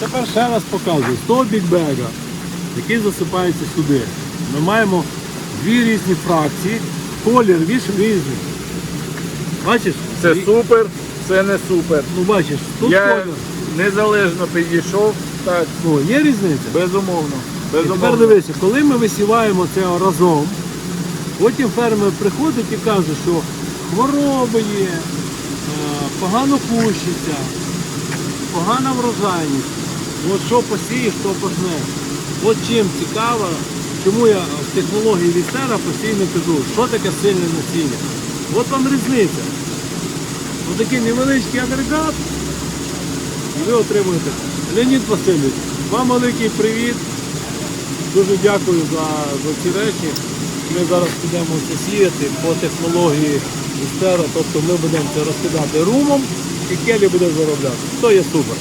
Тепер ще раз показую. З того бікбега, який засипається сюди, ми маємо дві різні фракції, колір віж різний. Бачиш? Це супер, це не супер. Ну бачиш, тут Я колір. незалежно підійшов, так, Ну, є різниця. безумовно. І тепер безумовно. дивися, коли ми висіваємо це разом, потім фермер приходить і каже, що хвороби є, е, погано кущиться, погана врожайність. От що посієш, то пожнеш. От чим цікаво, чому я в технології Вістера постійно кажу, що таке сильне насіння. От вам різниця. Ось такий невеличкий агрегат, і ви отримуєте. Леонід Васильович, вам великий привіт. Дуже дякую за, за ці речі. Ми зараз підемо це сіяти по технології Істера, тобто ми будемо це розкидати румом і Келі буде заробляти. То є супер.